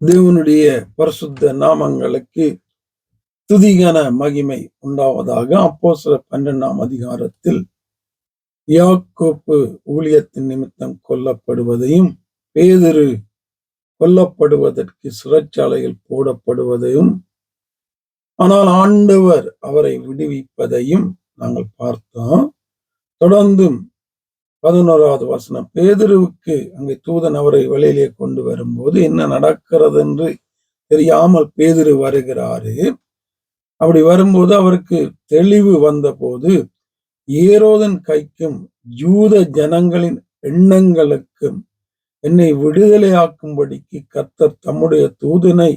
தேவனுடைய பரிசுத்த நாமங்களுக்கு துதிகன மகிமை உண்டாவதாக அப்போ சில பன்னெண்டாம் அதிகாரத்தில் யாக்கோப்பு ஊழியத்தின் நிமித்தம் கொல்லப்படுவதையும் பேதிரு கொல்லப்படுவதற்கு சிறைச்சாலையில் போடப்படுவதையும் ஆனால் ஆண்டவர் அவரை விடுவிப்பதையும் நாங்கள் பார்த்தோம். தொடர்ந்தும் பதினோராவது வசனம். பேதுருவுக்கு அங்கே தூதன் அவரை வெளியிலே கொண்டு வரும்போது என்ன நடக்கிறது என்று தெரியாமல் பேதுரு வருகிறாரு. அப்படி வரும்போது அவருக்கு தெளிவு வந்தபோது ஏரோதன் கைக்கும் யூத ஜனங்களின் எண்ணங்களுக்கும் என்னை விடுதலையாக்கும்படிக்கு கத்தர் தம்முடைய தூதனை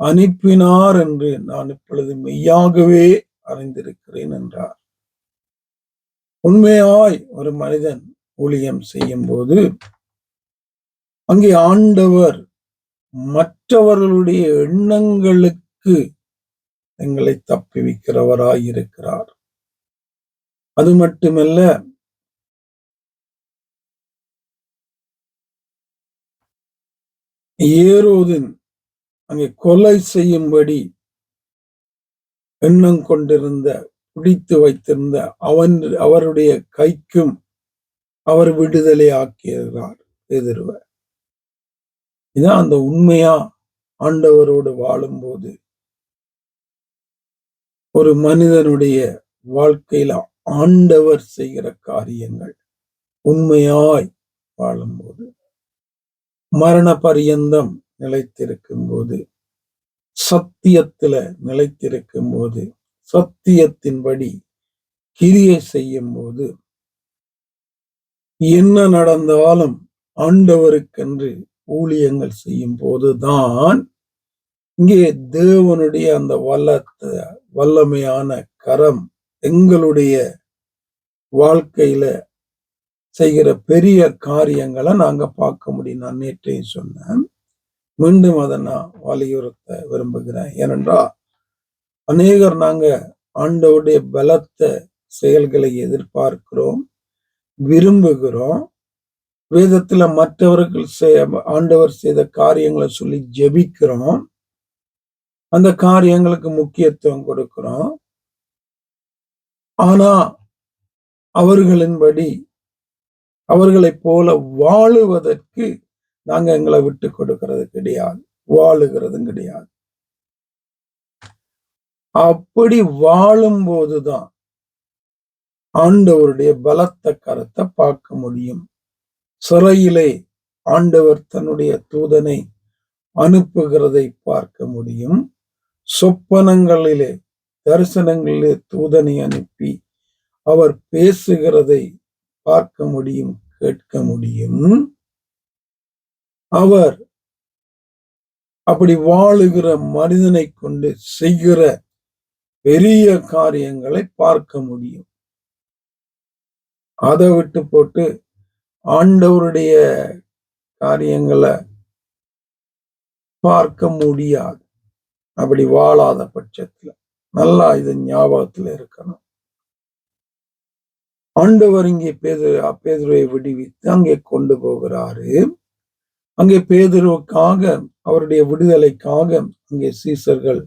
அனுப்பினார் என்று நான் இப்பொழுது மெய்யாகவே அறிந்திருக்கிறேன் என்றார். உண்மையாய் ஒரு மனிதன் ஊழியம் செய்யும் போது அங்கே ஆண்டவர் மற்றவர்களுடைய எண்ணங்களுக்கு எங்களை தப்பிவிக்கிறவராயிருக்கிறார். அது மட்டுமல்ல ஏரோதின் அங்கே கொலை செய்யும்படி எண்ணம் கொண்டிருந்த பிடித்து வைத்திருந்த அவன் அவருடைய கைக்கும் அவர் விடுதலை ஆக்கிறார் எதிர்வ இதான் அந்த உண்மையா? ஆண்டவரோடு வாழும்போது ஒரு மனிதனுடைய வாழ்க்கையில ஆண்டவர் செய்கிற காரியங்கள் உண்மையாய் வாழும்போது மரண பரியந்தம் நிலைத்திருக்கும் போது சத்தியத்துல நிலைத்திருக்கும் போது சத்தியத்தின்படி கிரியை செய்யும் போது என்ன நடந்தாலும் ஆண்டவருக்கென்று ஊழியங்கள் செய்யும் போதுதான். இங்கே தேவனுடைய அந்த வல்லத்த வல்லமையான கரம் எங்களுடைய வாழ்க்கையில செய்கிற பெரிய காரியங்களை நாங்க பார்க்க முடியும். நான் நேற்றையும் சொன்னேன். மீண்டும் அதை நான் வலியுறுத்த விரும்புகிறேன். ஏனென்றால் அநேகர் நாங்க ஆண்டவுடைய பலத்த செயல்களை எதிர்பார்க்கிறோம். விரும்புகிறோம். வேதத்துல மற்றவர்கள் ஆண்டவர் செய்த காரியங்களை சொல்லி ஜெபிக்கிறோம். அந்த காரியங்களுக்கு முக்கியத்துவம் கொடுக்கிறோம். ஆனா அவர்களின்படி அவர்களை போல வாழுவதற்கு நாங்க எங்களை விட்டு கொடுக்கிறது கிடையாது. வாழுகிறதும் கிடையாது. அப்படி வாழும் போதுதான் ஆண்டவருடைய பலத்த கரத்தை பார்க்க முடியும். சிறையிலே ஆண்டவர் தன்னுடைய தூதனை அனுப்புகிறதை பார்க்க முடியும். சொப்பனங்களிலே தரிசனங்களிலே தூதனை அனுப்பி அவர் பேசுகிறதை பார்க்க முடியும் கேட்க முடியும். அவர் அப்படி வாழுகிற மனிதனை கொண்டு செய்கிற பெரிய காரியங்களை பார்க்க முடியும். அதை விட்டு போட்டு ஆண்டவருடைய காரியங்களை பார்க்க முடியாது. அப்படி வாழாத பட்சத்துல நல்லா இது ஞாபகத்துல இருக்கணும். ஆண்டவர் இங்கே பேது பேதுருவை விடுவித்து அங்கே கொண்டு போகிறாரு. அங்கே பேதுருவுக்காக அவருடைய விடுதலைக்காக அங்கே சீசர்கள்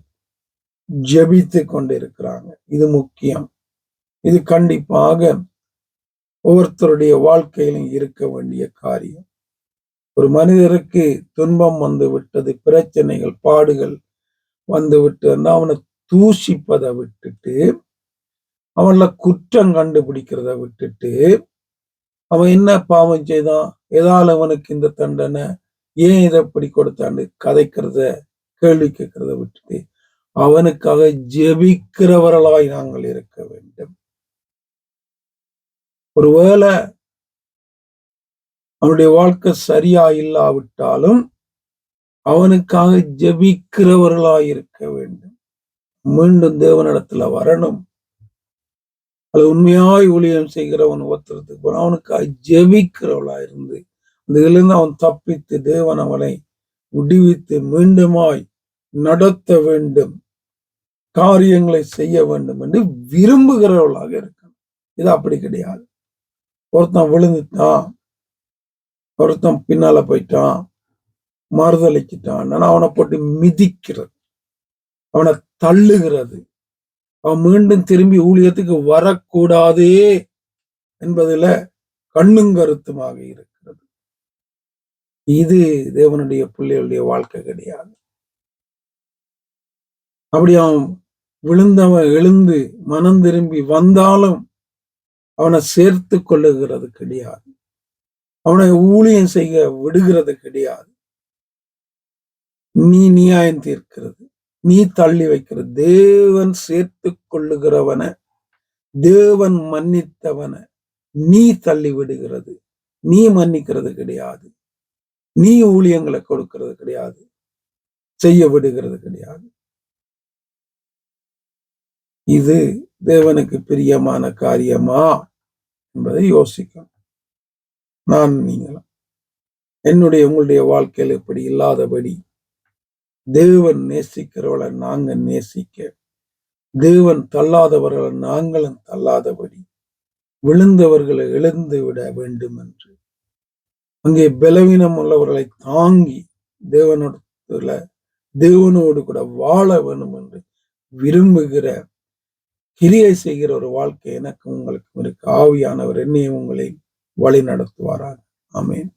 ஜபித்து கொண்டிருக்கிறாங்க. இது முக்கியம். இது கண்டிப்பாக ஒவ்வொருத்தருடைய வாழ்க்கையிலும் இருக்க வேண்டிய காரியம். ஒரு மனிதருக்கு துன்பம் வந்து விட்டது பிரச்சனைகள் பாடுகள் வந்து விட்டு அவனை தூஷிப்பதை விட்டுட்டு அவன்ல குற்றம் கண்டுபிடிக்கிறத விட்டுட்டு அவன் என்ன பாவம் செய்தான் ஏதால அவனுக்கு இந்த தண்டனை ஏன் இதை இப்படி கொடுத்தான்னு கதைக்கிறத கேள்வி கேட்கிறத விட்டுட்டு அவனுக்காக ஜெபிக்கிறவர்களாய் நாங்கள் இருக்க வேண்டும். ஒருவேளை அவனுடைய வாழ்க்கை சரியா இல்லாவிட்டாலும் அவனுக்காக ஜெபிக்கிறவர்களாய் இருக்க வேண்டும். மீண்டும் தேவனிடத்துல வரணும். அது உண்மையாய் ஊழியம் செய்கிறவன் ஒருத்தரத்துக்கு போன அவனுக்கு ஜெபிக்கிறவளா இருந்து அந்த இருந்து அவன் தப்பித்து தேவன் அவனை விடுவித்து மீண்டுமாய் நடத்த வேண்டும். காரியங்களை செய்ய வேண்டும் என்று விரும்புகிறவளாக இருக்கணும். இது அப்படி கிடையாது. ஒருத்தன் விழுந்துட்டான். ஒருத்தன் பின்னால போயிட்டான். மறுதளிச்சிட்டான் அவனை போட்டு மிதிக்கிறது. அவனை தள்ளுகிறது. அவன் மீண்டும் திரும்பி ஊழியத்துக்கு வரக்கூடாதே என்பதுல கண்ணும் கருத்துமாக இருக்கிறது. இது தேவனுடைய பிள்ளைகளுடைய வாழ்க்கை கிடையாது அப்படி அவன் விழுந்தவன் எழுந்து மனம் திரும்பி வந்தாலும் அவனை சேர்த்து கொள்ளுகிறது கிடையாது. அவனை ஊழியம் செய்ய விடுகிறது கிடையாது. நீ நியாயம் தீர்க்கிறது. நீ தள்ளி வைக்கிற. தேவன் சேர்த்து கொள்ளுகிறவன தேவன் மன்னித்தவன நீ தள்ளி விடுகிறது. நீ மன்னிக்கிறது கிடையாது. நீ ஊழியங்களை கொடுக்கிறது கிடையாது. செய்ய விடுகிறது கிடையாது. இது தேவனுக்கு பிரியமான காரியமா? என்பதை யோசிக்கணும் நான் நீங்களும். என்னுடைய உங்களுடைய வாழ்க்கையில் இப்படி இல்லாதபடி தேவன் நேசிக்கிறவளை நாங்க நேசிக்க தேவன் தள்ளாதவர்களை நாங்களும் தள்ளாதபடி விழுந்தவர்களை எழுந்து விட வேண்டும் என்று அங்கே பலவீனம் உள்ளவர்களை தாங்கி தேவனோட தேவனோடு கூட வாழ வேண்டும் என்று விரும்புகிற கிரியை செய்கிற ஒரு வாழ்க்கை எனக்கும் உங்களுக்கு இருக்கு ஆவியானவர் என்னையும் உங்களை வழி நடத்துவாராக ஆமேன்.